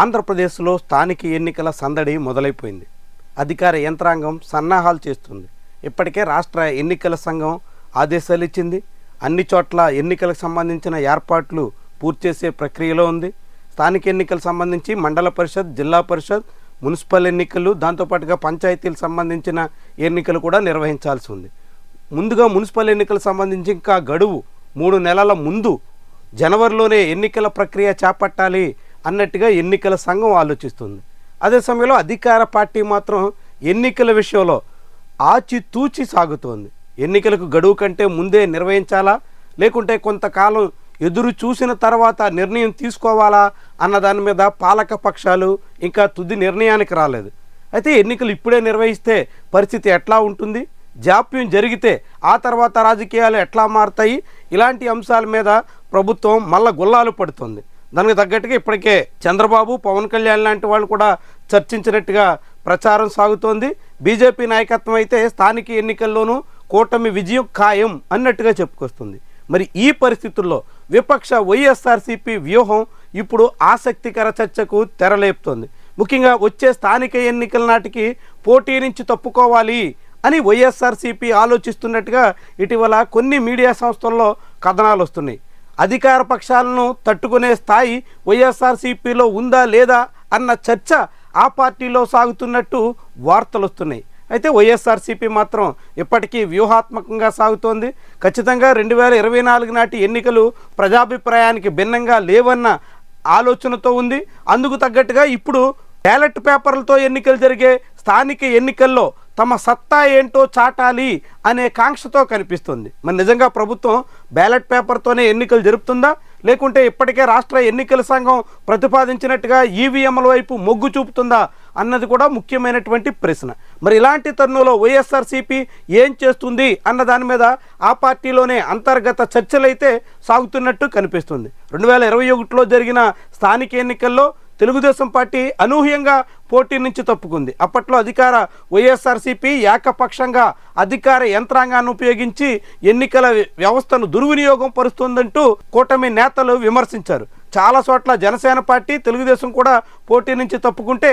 ఆంధ్రప్రదేశ్లో స్థానిక ఎన్నికల సందడి మొదలైపోయింది. అధికార యంత్రాంగం సన్నాహాలు చేస్తుంది. ఇప్పటికే రాష్ట్ర ఎన్నికల సంఘం ఆదేశాలు ఇచ్చింది. అన్ని చోట్ల ఎన్నికలకు సంబంధించిన ఏర్పాట్లు పూర్తి చేసే ప్రక్రియలో ఉంది. స్థానిక ఎన్నికలకు సంబంధించి మండల పరిషత్ జిల్లా పరిషత్ మున్సిపల్ ఎన్నికలు దాంతోపాటుగా పంచాయతీలకు సంబంధించిన ఎన్నికలు కూడా నిర్వహించాల్సి ఉంది. ముందుగా మున్సిపల్ ఎన్నికలకు సంబంధించి ఇంకా గడువు మూడు నెలల ముందు జనవరిలోనే ఎన్నికల ప్రక్రియ చేపట్టాలి అన్నట్టుగా ఎన్నికల సంఘం ఆలోచిస్తుంది. అదే సమయంలో అధికార పార్టీ మాత్రం ఎన్నికల విషయంలో ఆచితూచి సాగుతోంది. ఎన్నికలకు గడువు కంటే ముందే నిర్వహించాలా? లేకుంటే కొంతకాలం ఎదురు చూసిన తర్వాత నిర్ణయం తీసుకోవాలా? అన్న దాని మీద పాలక పక్షాలు ఇంకా తుది నిర్ణయానికి రాలేదు. అయితే ఎన్నికలు ఇప్పుడే నిర్వహిస్తే పరిస్థితి ఎట్లా ఉంటుంది? జాప్యం జరిగితే ఆ తర్వాత రాజకీయాలు ఎట్లా మారుతాయి? ఇలాంటి అంశాల మీద ప్రభుత్వం మళ్ళా గుల్లాలు పడుతుంది. దానికి తగ్గట్టుగా ఇప్పటికే చంద్రబాబు పవన్ కళ్యాణ్ లాంటి వాళ్ళు కూడా చర్చించినట్టుగా ప్రచారం సాగుతోంది. బీజేపీ నాయకత్వం అయితే స్థానిక ఎన్నికల్లోనూ కూటమి విజయం ఖాయం అన్నట్టుగా చెప్పుకొస్తుంది. మరి ఈ పరిస్థితుల్లో విపక్ష వైఎస్ఆర్సీపీ వ్యూహం ఇప్పుడు ఆసక్తికర చర్చకు తెరలేపుతోంది. ముఖ్యంగా వచ్చే స్థానిక ఎన్నికల నాటికి పోటీ నుంచి తప్పుకోవాలి అని వైఎస్ఆర్సీపీ ఆలోచిస్తున్నట్టుగా ఇటీవల కొన్ని మీడియా సంస్థల్లో కథనాలు వస్తున్నాయి. అధికార పక్షాలను తట్టుకునే స్థాయి వైఎస్ఆర్సీపీలో ఉందా లేదా అన్న చర్చ ఆ పార్టీలో సాగుతున్నట్టు వార్తలు వస్తున్నాయి. అయితే వైఎస్ఆర్సీపీ మాత్రం ఇప్పటికీ వ్యూహాత్మకంగా సాగుతోంది. ఖచ్చితంగా రెండు వేల ఇరవై నాలుగు నాటి ఎన్నికలు ప్రజాభిప్రాయానికి భిన్నంగా లేవన్న ఆలోచనతో ఉంది. అందుకు తగ్గట్టుగా ఇప్పుడు బ్యాలెట్ పేపర్లతో ఎన్నికలు జరిగే స్థానిక ఎన్నికల్లో తమ సత్తా ఏంటో చాటాలి అనే కాంక్షతో కనిపిస్తుంది. మరి నిజంగా ప్రభుత్వం బ్యాలెట్ పేపర్తోనే ఎన్నికలు జరుపుతుందా? లేకుంటే ఇప్పటికే రాష్ట్ర ఎన్నికల సంఘం ప్రతిపాదించినట్టుగా ఈవీఎంల వైపు మొగ్గు చూపుతుందా అన్నది కూడా ముఖ్యమైనటువంటి ప్రశ్న. మరి ఇలాంటి తరుణంలో వైఎస్ఆర్సీపీ ఏం చేస్తుంది అన్న దాని మీద ఆ పార్టీలోనే అంతర్గత చర్చలైతే సాగుతున్నట్టు కనిపిస్తుంది. రెండు వేల ఇరవై ఒకటిలో జరిగిన స్థానిక ఎన్నికల్లో తెలుగుదేశం పార్టీ అనూహ్యంగా పోటీ నుంచి తప్పుకుంది. అప్పట్లో అధికార వైఎస్ఆర్సీపీ ఏకపక్షంగా అధికార యంత్రాంగాన్ని ఉపయోగించి ఎన్నికల వ్యవస్థను దుర్వినియోగం పరుస్తుందంటూ కూటమి నేతలు విమర్శించారు. చాలా చోట్ల జనసేన పార్టీ తెలుగుదేశం కూడా పోటీ నుంచి తప్పుకుంటే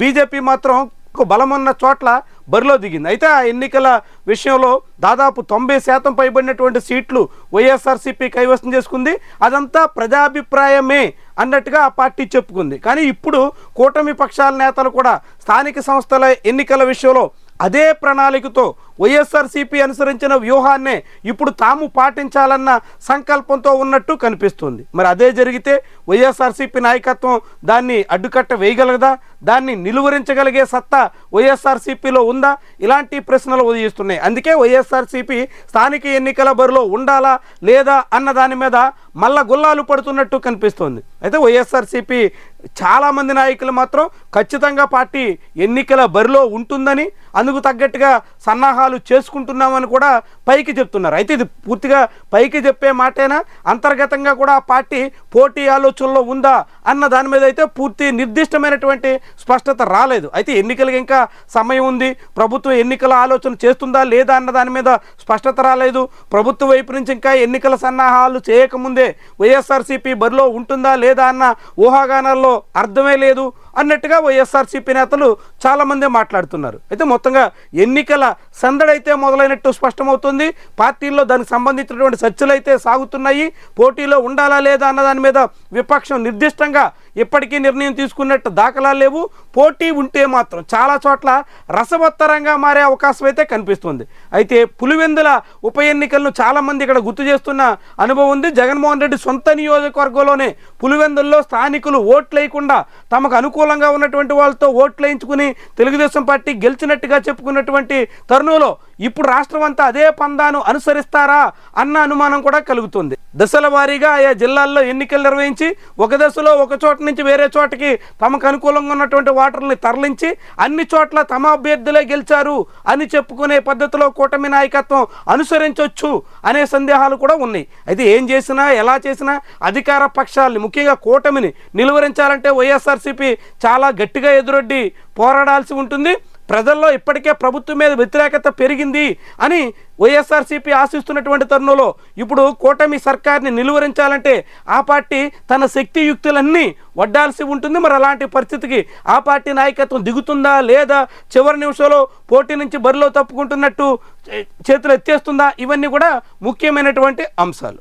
బీజేపీ మాత్రం బలమున్న చోట్ల బరిలో దిగింది. అయితే ఆ ఎన్నికల విషయంలో దాదాపు తొంభై శాతం పైబడినటువంటి సీట్లు వైఎస్ఆర్సీపీ కైవసం చేసుకుంది. అదంతా ప్రజాభిప్రాయమే అన్నట్టుగా ఆ పార్టీ చెప్పుకుంది. కానీ ఇప్పుడు కూటమి పక్షాల నేతలు కూడా స్థానిక సంస్థల ఎన్నికల విషయంలో అదే ప్రణాళికతో వైఎస్ఆర్సీపీ అనుసరించిన వ్యూహాన్నే ఇప్పుడు తాము పాటించాలన్న సంకల్పంతో ఉన్నట్టు కనిపిస్తుంది. మరి అదే జరిగితే వైఎస్ఆర్సీపీ నాయకత్వం దాన్ని అడ్డుకట్ట వేయగలదా? దాన్ని నిలువరించగలిగే సత్తా వైఎస్ఆర్సీపీలో ఉందా? ఇలాంటి ప్రశ్నలు ఉదయిస్తున్నాయి. అందుకే వైఎస్ఆర్సీపీ స్థానిక ఎన్నికల బరిలో ఉండాలా లేదా అన్న దాని మీద మళ్ళా గుల్లాలు పడుతున్నట్టు కనిపిస్తోంది. అయితే వైఎస్ఆర్సీపీ చాలామంది నాయకులు మాత్రం ఖచ్చితంగా పార్టీ ఎన్నికల బరిలో ఉంటుందని అందుకు తగ్గట్టుగా సన్నాహాలు చేసుకుంటున్నామని కూడా పైకి చెప్తున్నారు. అయితే ఇది పూర్తిగా పైకి చెప్పే మాటేనా? అంతర్గతంగా కూడా ఆ పార్టీ పోటీ ఆలోచనలో ఉందా అన్న దాని మీద అయితే పూర్తి నిర్దిష్టమైనటువంటి స్పష్టత రాలేదు. అయితే ఎన్నికలకు ఇంకా సమయం ఉంది. ప్రభుత్వం ఎన్నికల ఆలోచన చేస్తుందా లేదా అన్న దాని మీద స్పష్టత రాలేదు. ప్రభుత్వ వైపు నుంచి ఇంకా ఎన్నికల సన్నాహాలు చేయకముందే వైఎస్ఆర్సీపీ బరిలో ఉంటుందా లేదా అన్న ఊహాగానాల్లో అర్థమే లేదు. అన్నట్టుగా వైఎస్ఆర్సీపీ నేతలు చాలామందే మాట్లాడుతున్నారు. అయితే మొత్తంగా ఎన్నికల సందడైతే మొదలైనట్టు స్పష్టమవుతుంది. పార్టీల్లో దానికి సంబంధించినటువంటి చర్చలు అయితే సాగుతున్నాయి. పోటీలో ఉండాలా లేదా అన్న దాని మీద విపక్షం నిర్దిష్టంగా ఇప్పటికీ నిర్ణయం తీసుకున్నట్టు దాఖలా లేవు. పోటీ ఉంటే మాత్రం చాలా చోట్ల రసవత్తరంగా మారే అవకాశం అయితే కనిపిస్తుంది. అయితే పులివెందుల ఉప ఎన్నికలను చాలామంది ఇక్కడ గుర్తు చేస్తున్న అనుభవం ఉంది. జగన్మోహన్ రెడ్డి సొంత నియోజకవర్గంలోనే పులివెందుల్లో స్థానికులు ఓట్లు తమకు తమకు అనుకూలంగా ఉన్నటువంటి వాళ్ళతో ఓట్లు వేయించుకుని తెలుగుదేశం పార్టీ గెలిచినట్టుగా చెప్పుకున్నటువంటి తరుణంలో ఇప్పుడు రాష్ట్రం అంతా అదే పందాను అనుసరిస్తారా అన్న అనుమానం కూడా కలుగుతుంది. దశల వారీగా ఆయా జిల్లాల్లో ఎన్నికలు నిర్వహించి ఒక దశలో ఒక చోట నుంచి వేరే చోటకి తమకు అనుకూలంగా ఉన్నటువంటి ఓటర్లని తరలించి అన్ని చోట్ల తమ అభ్యర్థులే గెలిచారు అని చెప్పుకునే పద్ధతిలో కూటమి నాయకత్వం అనుసరించవచ్చు అనే సందేహాలు కూడా ఉన్నాయి. అయితే ఏం చేసినా ఎలా చేసినా అధికార పక్షాలని ముఖ్యంగా కూటమిని నిలువరించాలంటే వైఎస్ఆర్సీపీ చాలా గట్టిగా ఎదురొడ్డి పోరాడాల్సి ఉంటుంది. ప్రజల్లో ఇప్పటికే ప్రభుత్వం మీద వ్యతిరేకత పెరిగింది అని వైఎస్ఆర్సీపీ ఆశిస్తున్నటువంటి తరుణంలో ఇప్పుడు కూటమి సర్కార్ని నిలువరించాలంటే ఆ పార్టీ తన శక్తియుక్తులన్నీ వడ్డాల్సి ఉంటుంది. మరి అలాంటి పరిస్థితికి ఆ పార్టీ నాయకత్వం దిగుతుందా లేదా? చివరి నిమిషంలో పోటీ నుంచి బరిలో తప్పుకుంటున్నట్టు చేతులు ఎత్తేస్తుందా? ఇవన్నీ కూడా ముఖ్యమైనటువంటి అంశాలు.